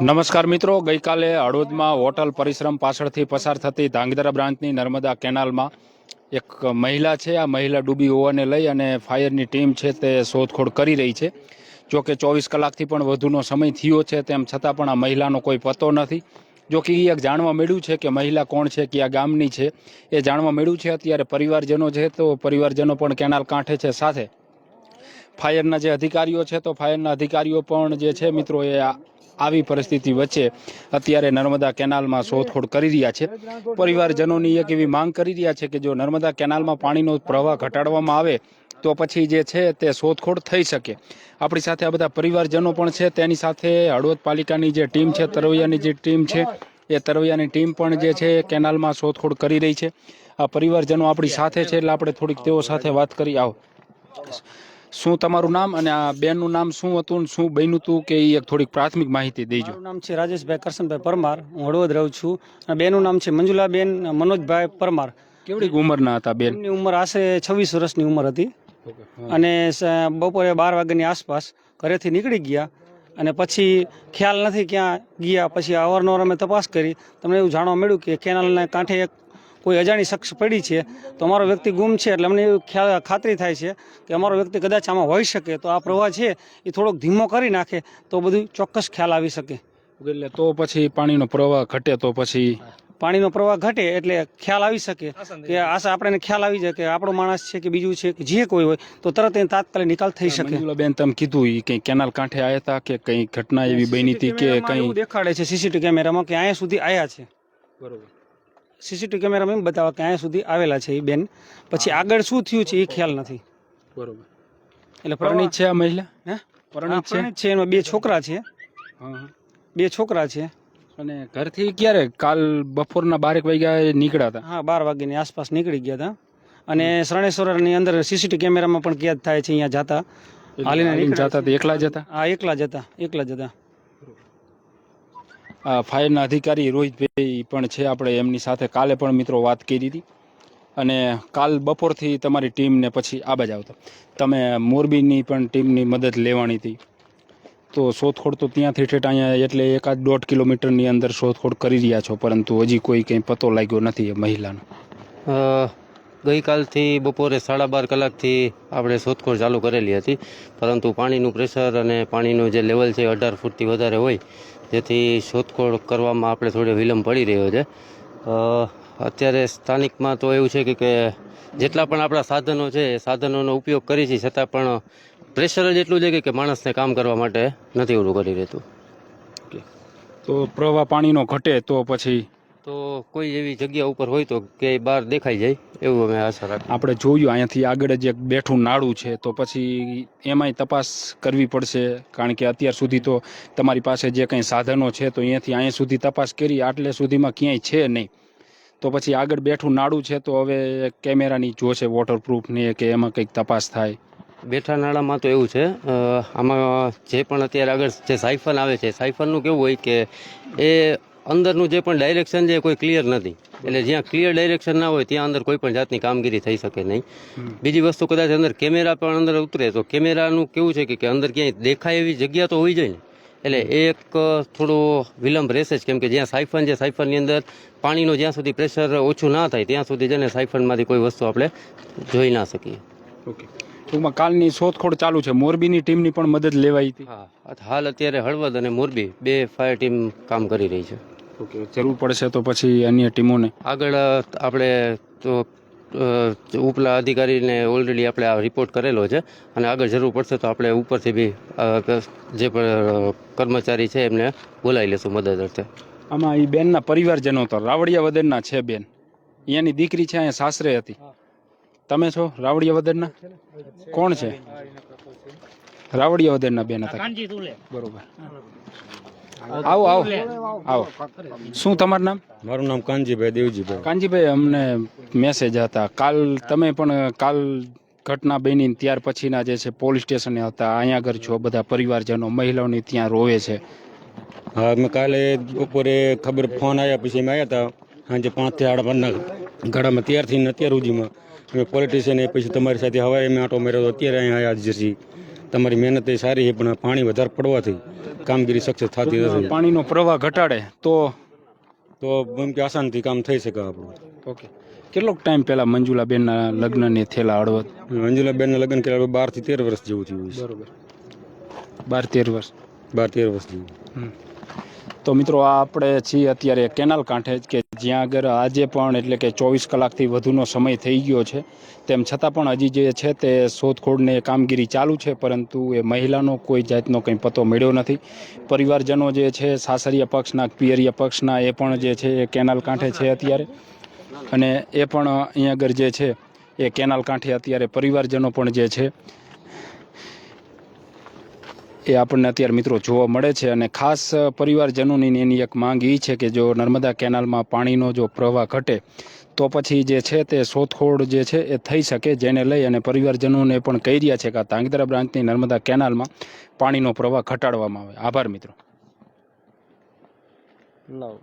નમસ્કાર મિત્રો, ગઈકાલે હળવદમાં હોટલ પરિશ્રમ પાછળથી પસાર થતી ધાંગધ્રા બ્રાન્ચની નર્મદા કેનાલમાં એક મહિલા છે. આ મહિલા ડૂબી હોવાને લઈ અને ફાયરની ટીમ છે તે શોધખોળ કરી રહી છે. જો કે ચોવીસ કલાકથી પણ વધુનો સમય થયો છે તેમ છતાં પણ આ મહિલાનો કોઈ પતો નથી. જો કે એ એક જાણવા મળ્યું છે કે મહિલા કોણ છે, કયા ગામની છે, એ જાણવા મળ્યું છે. અત્યારે પરિવારજનો છે તો પરિવારજનો પણ કેનાલ કાંઠે છે સાથે. ફાયરના જે અધિકારીઓ છે, તો ફાયરના અધિકારીઓ પણ જે છે મિત્રો એ આવી પરિસ્થિતિ વચ્ચે અત્યારે નર્મદા કેનાલમાં શોધખોળ કરી રહ્યા છે. પરિવારજનોની એક એવી માંગ કરી રહ્યા છે કે જો નર્મદા કેનાલમાં પાણીનો પ્રવાહ ઘટાડવામાં આવે, તો પછી જે છે તે શોધખોળ થઈ શકે. આપણી સાથે આ બધા પરિવારજનો પણ છે. તેની સાથે હળવદ પાલિકાની જે ટીમ છે, તરવૈયાની જે ટીમ છે, એ તરવૈયાની ટીમ પણ જે છે કેનાલમાં શોધખોળ કરી રહી છે. આ પરિવારજનો આપણી સાથે છે, એટલે આપણે થોડીક તેઓ સાથે વાત કરી. આવો. શું તમારું નામ અને આ બેનનું નામ શું હતું શું બન્યું હતું કે એ એક થોડીક પ્રાથમિક માહિતી દેજો. નામ છે રાજેશભાઈ કરશનભાઈ પરમાર. હું હળવદ રહું છું. અને બેનું નામ છે મંજુલાબેન મનોજભાઈ પરમાર. કેવડી ઉંમરના હતા બેન? એમની ઉંમર આશરે છવ્વીસ વર્ષની ઉંમર હતી. અને બપોરે બાર વાગ્યાની આસપાસ ઘરેથી નીકળી ગયા. અને પછી ખ્યાલ નથી ક્યાં ગયા. પછી અવારનવાર અમે તપાસ કરી. તમને એવું જાણવા મળ્યું કે કેનાલના કાંઠે એક કોઈ અજાણી શખ્સ પડી છે તો અમારો વ્યક્તિ ગુમ છે એટલે અમને ખાતરી થાય છે કે અમારો વ્યક્તિ કદાચ આમાં હોઈ શકે. તો આ પ્રવાહ છે એ થોડોક ધીમો કરી નાખે તો બધું ચોક્કસ ખ્યાલ આવી શકે. એટલે તો પછી પાણીનો પ્રવાહ ઘટે તો પછી પાણીનો પ્રવાહ ઘટે એટલે ખ્યાલ આવી શકે કે આશા આપણને ખ્યાલ આવી જાય કે આપણો માણસ છે કે બીજું છે કે જે કોઈ હોય તો તરત એને તાત્કાલિક નિકાલ થઈ શકે. બેન તમે કીધું એ કંઈ કેનાલ કાંઠે આવ્યા હતા કે કંઈ ઘટના એવી બની હતી કે કંઈ? દેખાડે છે સીસીટીવી કેમેરામાં કે અહીંયા સુધી આવ્યા છે. બરોબર. સીસીટીવી કેમેરામાં એમ બતાવે કે અહીંયા સુધી આવેલા છે એ બેન. પછી આગળ શું થયું છે એ ખ્યાલ નથી. બરોબર. એટલે પરણિત છે આ મહિલા? હે? પરણિત છે? છે એમાં બે છોકરા છે. બે છોકરા છે. અને ઘરથી ક્યારે? કાલ બપોરના બારેક વાગ્યા નીકળ્યા હતા? હા બાર વાગ્યાની આસપાસ નીકળી ગયા હતા. અને શરણેશ્વરની અંદર સીસીટીવી કેમેરામાં પણ કેદ થાય છે અહીંયા જતા. હાલીને જતા એકલા જતા? હા એકલા જતા એકલા જતા. આ ફાયરના અધિકારી રોહિતભાઈ પણ છે, આપણે એમની સાથે કાલે પણ મિત્રો વાત કરી હતી. અને કાલ બપોરથી તમારી ટીમને પછી આ બાજ આવતા. તમે મોરબીની પણ ટીમની મદદ લેવાની હતી. તો શોધખોળ તો ત્યાંથી ઠેઠ અહીંયા એટલે એકાદ દોઢ કિલોમીટરની અંદર શોધખોળ કરી રહ્યા છો, પરંતુ હજી કોઈ કંઈ પતો લાગ્યો નથી એ મહિલાનો. ગઈકાલથી બપોરે સાડા બાર કલાકથી આપણે શોધખોળ ચાલુ કરેલી હતી. પરંતુ પાણીનું પ્રેશર અને પાણીનું જે લેવલ છે અઢાર ફૂટથી વધારે હોય, જેથી શોધખોળ કરવામાં આપણે થોડો વિલંબ પડી રહ્યો છે. અત્યારે સ્થાનિકમાં તો એવું છે કે જેટલા પણ આપણા સાધનો છે, એ સાધનોનો ઉપયોગ કરી છે, છતાં પણ પ્રેશર જ એટલું છે કે- કે માણસને કામ કરવા માટે નથી ઓલું કરી રહેતું. તો પ્રવાહ પાણીનો ઘટે તો પછી તો કોઈ એવી જગ્યા ઉપર હોય તો કે બહાર દેખાઈ જાય એવું અમે આશા રાખીએ. આપણે જોયું અહીંયાથી આગળ જ એક બેઠું નાળું છે તો પછી એમાંય તપાસ કરવી પડશે કારણ કે અત્યાર સુધી તો તમારી પાસે જે કંઈ સાધનો છે તો અહીંયાથી અહીંયા સુધી તપાસ કરી આટલે સુધીમાં ક્યાંય છે નહીં. તો પછી આગળ બેઠું નાળું છે તો હવે કેમેરાની જોશે વોટરપ્રૂફ ને કે એમાં કંઈક તપાસ થાય. બેઠા નાળામાં તો એવું છે આમાં જે પણ અત્યારે આગળ જે સાયફન આવે છે સાયફનનું કેવું હોય કે એ અંદરનું જે પણ ડાયરેક્શન છે એ કોઈ ક્લિયર નથી. એટલે જ્યાં ક્લિયર ડાયરેક્શન ના હોય ત્યાં અંદર કોઈ પણ જાતની કામગીરી થઈ શકે નહીં. બીજી વસ્તુ કદાચ અંદર કેમેરા પણ અંદર ઉતરે તો કેમેરાનું કેવું છે કે કે અંદર ક્યાંય દેખાય એવી જગ્યા તો હોવી જોઈએ ને. એટલે એક થોડો વિલંબ રહેશે જ કેમ કે જ્યાં સાયફન છે સાયફનની અંદર પાણીનો જ્યાં સુધી પ્રેશર ઓછું ના થાય ત્યાં સુધી છે ને સાયફનમાંથી કોઈ વસ્તુ આપણે જોઈ ના શકીએ. ઓકે ટૂંકમાં કાલની શોધખોળ ચાલુ છે. મોરબીની ટીમની પણ મદદ લેવાઈ હતી. હા હાલ અત્યારે હળવદ અને મોરબી બે ફાયર ટીમ કામ કરી રહી છે. ઓકે જરૂર પડશે તો પછી અન્ય ટીમોને. આગળ આપણે તો ઉપલા અધિકારીને ઓલરેડી આપણે આ રિપોર્ટ કરેલો છે અને આગળ જરૂર પડશે તો આપણે ઉપરથી બી જે પણ કર્મચારી છે એમને બોલાવી લેશું મદદ અર્થે. આમાં એ બેનના પરિવારજનો તો રાવડિયા વદનના છે બેન. અહીંયાની દીકરી છે અહીંયા સાસરે હતી. તમે છો રાવડિયા વદનના કોણ છે? રાવડિયા વદનના બેન હતા. બરોબર. આવો આવો આવો. શું તમારું નામ? મારું નામ કાનજીભાઈ દેવજીભાઈ. કાનજીભાઈ અમને મેસેજ હતા. કાલ તમે પણ કાલ ઘટના બની ત્યાર પછીના જે છે પોલીસ સ્ટેશને હતા. અહીંયા આગળ છો બધા પરિવારજનો મહિલાઓની ત્યાં રોવે છે. હા મેં કાલે બપોરે ખબર ફોન આવ્યા પછી અમે આવ્યા હતા સાંજે પાંચથી સાડા પાંચના ગાડામાં ત્યાર થઈને અત્યાર સુધીમાં અમે પોલીસ એ પછી તમારી સાથે હવાઈ મેં આટો માર્યો તો અત્યારે અહીંયા આવ્યા જ છીએ. તમારી મહેનત એ સારી છે પણ પાણી વધારે પડવાથી કામગીરી સક્સેસ થતી નથી. પાણીનો પ્રવાહ ઘટાડે તો તો એમ કે આસાનથી કામ થઈ શકે આપણું. ઓકે. કેટલોક ટાઈમ પહેલાં મંજુલાબેનના લગ્નને થયેલા હળવદ? મંજુલાબેનના લગ્ન થયેલા બારથી તેર વર્ષ જેવું થયું બરોબર. બાર તેર વર્ષ. બાર તેર વર્ષ જેવું. તો મિત્રો આ આપણે છીએ અત્યારે કેનાલ કાંઠે કે જ્યાં આગળ આજે પણ એટલે કે ચોવીસ કલાકથી વધુનો સમય થઈ ગયો છે. તેમ છતાં પણ હજી જે છે તે શોધખોળને કામગીરી ચાલુ છે, પરંતુ એ મહિલાનો કોઈ જાતનો કંઈ પતો મળ્યો નથી. પરિવારજનો જે છે, સાસરીય પક્ષના, પિયરિયા પક્ષના, એ પણ જે છે એ કેનાલ કાંઠે છે અત્યારે. અને એ પણ અહીંયા આગળ જે છે એ કેનાલ કાંઠે અત્યારે પરિવારજનો પણ જે છે એ આપણને અત્યારે મિત્રો જોવા મળે છે અને ખાસ પરિવારજનોની એની એક માંગ એ છે કે જો નર્મદા કેનાલમાં પાણીનો જો પ્રવાહ ઘટે, તો પછી જે છે તે શોધખોળ જે છે એ થઈ શકે જેને લઈ અને પરિવારજનોને પણ કહી રહ્યા છે કે આ ધાંગધ્રા બ્રાન્ચની નર્મદા કેનાલમાં પાણીનો પ્રવાહ ઘટાડવામાં આવે. આભાર મિત્રો. લાવ